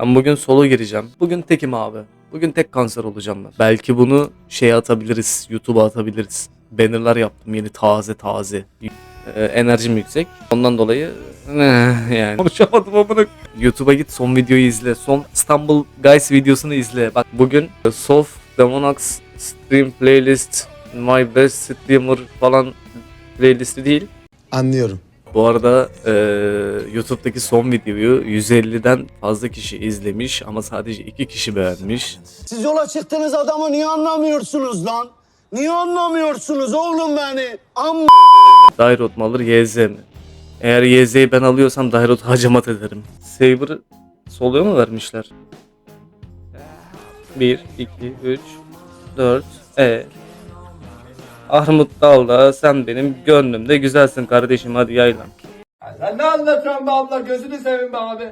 Ben bugün solo gireceğim. Bugün tekim abi. Bugün tek kanser olacağım ben. Belki bunu şeye atabiliriz. YouTube'a atabiliriz. Bannerlar yaptım yeni taze taze. Ee, enerjim yüksek. Ondan dolayı eh, yani konuşamadım amına. YouTube'a git son videoyu izle. Son İstanbul Guys videosunu izle. Bak bugün Soft Demonax Stream Playlist My Best Streamer falan playlisti değil. Anlıyorum. Bu arada eee, YouTube'daki son videoyu 150'den fazla kişi izlemiş ama sadece 2 kişi beğenmiş. Siz yola çıktığınız adamı niye anlamıyorsunuz lan? Niye anlamıyorsunuz oğlum beni? Am Dairot mu alır YZ mi? Eğer YZ'yi ben alıyorsam Dairot'u hacamat ederim. Saber'ı soluyor mu vermişler? 1, 2, 3, 4, E. Armut Dalda sen benim gönlümde güzelsin kardeşim hadi yaylan. Sen ne anlatıyorsun be abla gözünü seveyim be abi.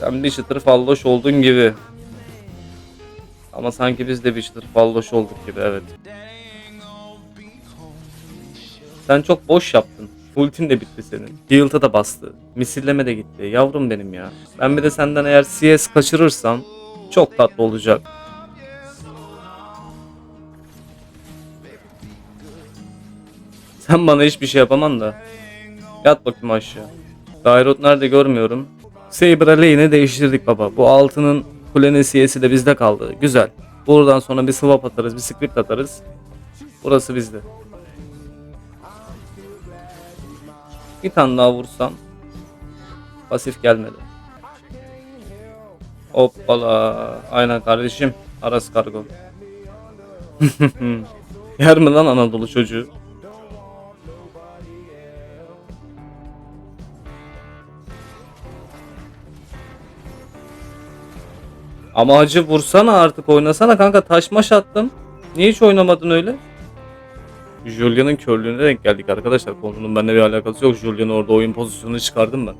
Sen bir çıtır falloş oldun gibi. Ama sanki biz de bir çıtır falloş olduk gibi evet. Sen çok boş yaptın. Ultin de bitti senin. Guild'a da bastı. Misilleme de gitti. Yavrum benim ya. Ben bir de senden eğer CS kaçırırsam çok tatlı olacak. Sen bana hiçbir şey yapaman da. Yat bakayım aşağı. Dairot nerede görmüyorum. Saber'a lane'i değiştirdik baba. Bu altının kulenin CS'i de bizde kaldı. Güzel. Buradan sonra bir swap atarız, bir script atarız. Burası bizde. Bir tane daha vursam. Pasif gelmedi. Hoppala. Aynen kardeşim. Aras kargo. Yer mi lan Anadolu çocuğu? Ama hacı vursana artık oynasana kanka taş maş attım. Niye hiç oynamadın öyle? Julian'ın körlüğüne denk geldik arkadaşlar. Konunun benimle bir alakası yok. Julian orada oyun pozisyonunu çıkardım ben.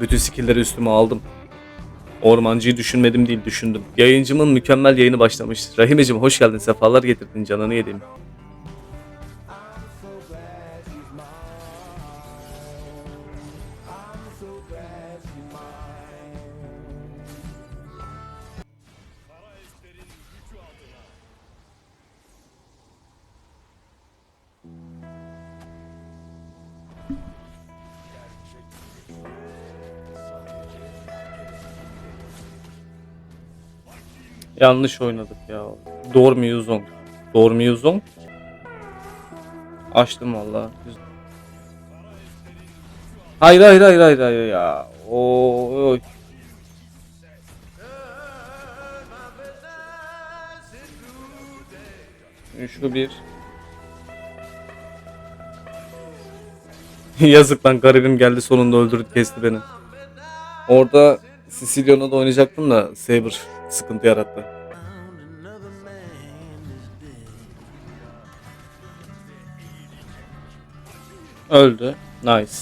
Bütün skill'leri üstüme aldım. Ormancıyı düşünmedim değil düşündüm. Yayıncımın mükemmel yayını başlamış. Rahimeciğim hoş geldin. Sefalar getirdin. Canını yedim. Yanlış oynadık ya. Dormiyuzong. Dormiyuzong. Açtım valla. Hayır hayır hayır hayır hayır ya. Oo. oy. Şu bir. Yazık lan garibim geldi sonunda öldürdü kesti beni. Orada Sicilyon'a da oynayacaktım da Saber sıkıntı yarattı. Öldü. Nice.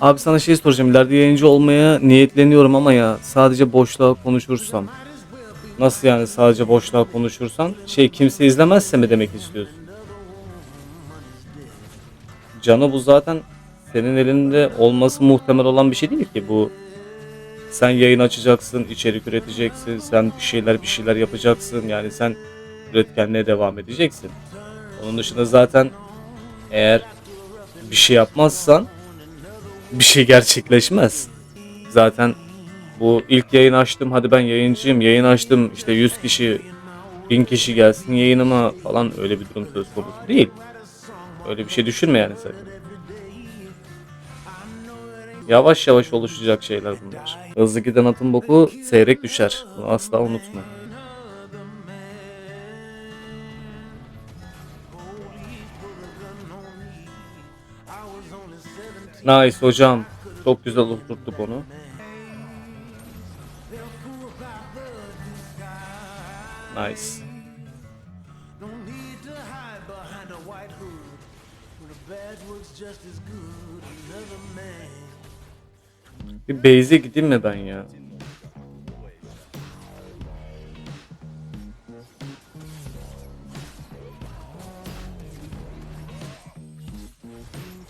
Abi sana şey soracağım. İleride yayıncı olmaya niyetleniyorum ama ya sadece boşluğa konuşursam. Nasıl yani sadece boşluğa konuşursan? Şey kimse izlemezse mi demek istiyorsun? Canı bu zaten senin elinde olması muhtemel olan bir şey değil ki bu. Sen yayın açacaksın, içerik üreteceksin, sen bir şeyler bir şeyler yapacaksın. Yani sen üretkenliğe devam edeceksin. Onun dışında zaten eğer bir şey yapmazsan bir şey gerçekleşmez. Zaten bu ilk yayın açtım hadi ben yayıncıyım yayın açtım işte 100 kişi 1000 kişi gelsin yayınıma falan öyle bir durum söz konusu değil. Öyle bir şey düşünme yani sakın. Yavaş yavaş oluşacak şeyler bunlar. Hızlı giden atın boku seyrek düşer. Bunu asla unutma. Nice hocam. Çok güzel oturttuk onu. Nice. Bir base'e gideyim mi ben ya?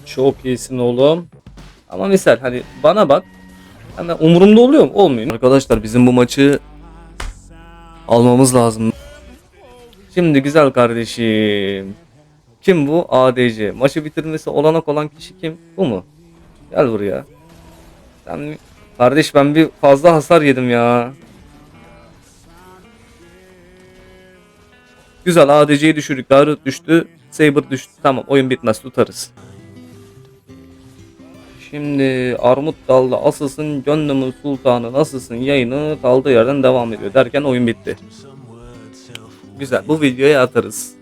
Çok iyisin oğlum. Ama misal hani bana bak. Hemen umurumda oluyor mu? Olmuyor. Arkadaşlar bizim bu maçı almamız lazım. Şimdi güzel kardeşim. Kim bu? ADC. Maçı bitirmesi olanak olan kişi kim? Bu mu? Gel buraya. Sen kardeş ben bir fazla hasar yedim ya. Güzel ADC'yi düşürdük. Darut düştü. Saber düştü. Tamam oyun bitmez tutarız. Şimdi Armut dalda asılsın gönlümün sultanı nasılsın yayını kaldığı yerden devam ediyor derken oyun bitti. Güzel bu videoya atarız.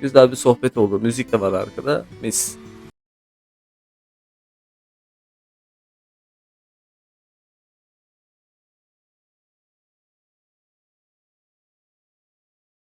Güzel bir sohbet oldu. Müzik de var arkada. Mis.